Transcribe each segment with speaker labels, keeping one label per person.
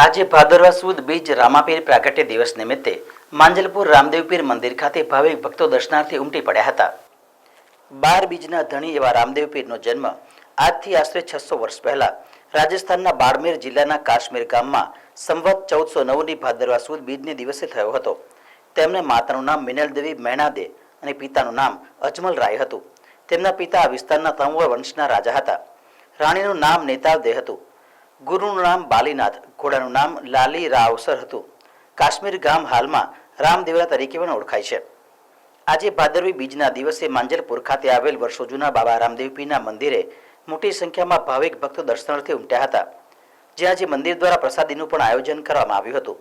Speaker 1: આજે ભાદરવા સુદ બીજ રામાપીર પ્રાગટ્ય દિવસ નિમિત્તે માંજલપુર રામદેવપીર મંદિર ખાતે ભાવિક ભક્તો દર્શનાર્થે ઉમટી પડ્યા હતા. બાર બીજના ધણી એવા રામદેવપીરનો જન્મ આજથી આશરે છસો વર્ષ પહેલા રાજસ્થાનના બાડમેર જિલ્લાના કાશ્મીર ગામમાં સંવત ચૌદસો નવની ભાદરવા સુદ બીજને દિવસે થયો હતો. તેમને માતાનું નામ મિનલદેવી મેણાદે અને પિતાનું નામ અજમલ રાય હતું. તેમના પિતા આ વિસ્તારના તંવર વંશના રાજા હતા. રાણીનું નામ નેતાવદે હતું. ગુરુનું નામ બાલીનાથ, ઘોડાનું નામ લાલી રાવસર હતું. કાશ્મીર ગામ હાલમાં રામદેવરા તરીકે પણ ઓળખાય છે. આજે ભાદરવી બીજના દિવસે માંજલપુર ખાતે આવેલ વર્ષો જૂના બાબા રામદેવપીના મંદિરે મોટી સંખ્યામાં ભાવિક ભક્તો દર્શનાર્થે ઉમટ્યા હતા જ્યાં આજે મંદિર દ્વારા પ્રસાદીનું પણ આયોજન કરવામાં આવ્યું હતું.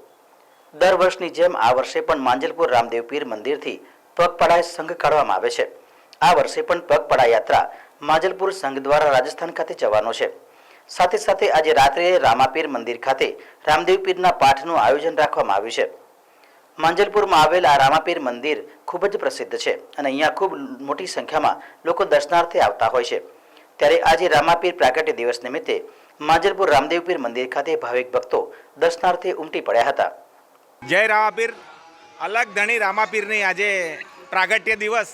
Speaker 1: દર વર્ષની જેમ આ વર્ષે પણ માંજલપુર રામદેવપીર મંદિરથી પગપાળાએ સંઘ કાઢવામાં આવે છે. આ વર્ષે પણ પગપાળા યાત્રા માંજલપુર સંઘ દ્વારા રાજસ્થાન ખાતે જવાનો છે. સાથે સાથે આજે રાત્રે રામાપીર મંદિર ખાતે રામદેવ પીરના પાઠનું આયોજન રાખવામાં આવ્યું છે. માંજલપુરમાં આવેલ આ રામાપીર મંદિર ખૂબ જ પ્રસિદ્ધ છે અને અહીંયા ખૂબ મોટી સંખ્યામાં લોકો દર્શનાર્થે આવતા હોય છે. ત્યારે આજે રામાપીર પ્રાગટ્ય દિવસ નિમિત્તે માંજલપુર રામદેવપીર મંદિર ખાતે ભાવિક ભક્તો દર્શનાર્થે ઉમટી પડ્યા હતા.
Speaker 2: જય રામાપીર. અલગ ધણી રામાપીરની આજે પ્રાગટ્ય દિવસ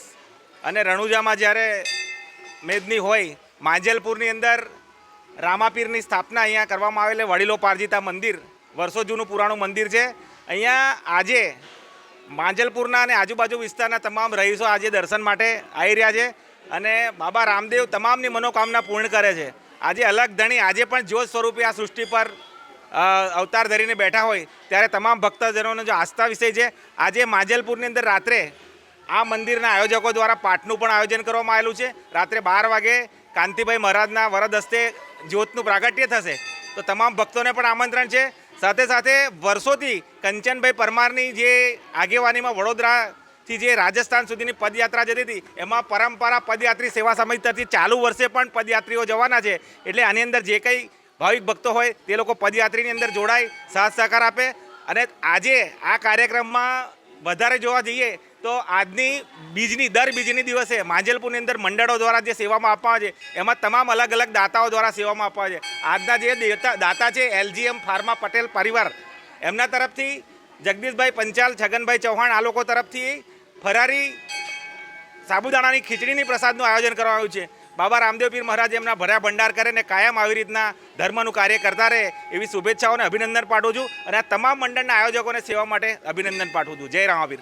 Speaker 2: અને રણુજામાં જ્યારે મેદની હોય, માંજલપુરની અંદર રામાપીરની સ્થાપના અહીંયા કરવામાં આવેલી વડીલો પારજીતા મંદિર, વર્ષો જૂનું પુરાણું મંદિર છે. અહીંયા આજે માંજલપુરના અને આજુબાજુ વિસ્તારના તમામ રહીશો આજે દર્શન માટે આવી રહ્યા છે અને બાબા રામદેવ તમામની મનોકામના પૂર્ણ કરે છે. આજે અલગ ધણી આજે પણ જ્યોત સ્વરૂપે આ સૃષ્ટિ પર અવતાર ધરીને બેઠા હોય ત્યારે તમામ ભક્તજનોનો જો આસ્થા વિષય છે. આજે માજલપુરની અંદર રાત્રે આ મંદિરના આયોજકો દ્વારા પાઠનું પણ આયોજન કરવામાં આવેલું છે. રાત્રે બાર વાગે કાંતિભાઈ મહારાજના વરદ હસ્તે જ્યોતનું પ્રાગટ્ય થશે. તો તમામ ભક્તોને પણ આમંત્રણ છે. સાથે સાથે વર્ષોથી કંચનભાઈ પરમારની જે આગેવાનીમાં વડોદરાથી જે રાજસ્થાન સુધીની પદયાત્રા જતી હતી, એમાં પરંપરા પદયાત્રી સેવા સમિતિ તરફથી ચાલુ વર્ષે પણ પદયાત્રીઓ જવાના છે. એટલે આની અંદર જે કંઈ ભાવિક ભક્તો હોય, તે લોકો પદયાત્રીની અંદર જોડાય સાથ સહકાર આપે. અને આજે આ કાર્યક્રમમાં વધારે જોવા જઈએ તો આજની બીજની દર બીજની દિવસે માંજલપુરની અંદર મંડળો દ્વારા જે સેવામાં આપવા છે, એમાં તમામ અલગ અલગ દાતાઓ દ્વારા સેવામાં આપવા છે. આજના જે દાતા છે, એલજીએમ ફાર્મા પટેલ પરિવાર, એમના તરફથી જગદીશભાઈ પંચાલ, છગનભાઈ ચૌહાણ, આ લોકો તરફથી ફરારી સાબુદાણાની ખીચડીની પ્રસાદનું આયોજન કરવામાં આવ્યું છે. બાબા રામદેવ પીર મહારાજ એમના ભર્યા ભંડાર કરે ને કાયમ આવી રીતના ધર્મનું કાર્ય કરતા રહે એવી શુભેચ્છાઓને અભિનંદન પાઠવું છું અને આ તમામ મંડળના આયોજકોને સેવા માટે અભિનંદન પાઠવું છું. જય રામાપીર.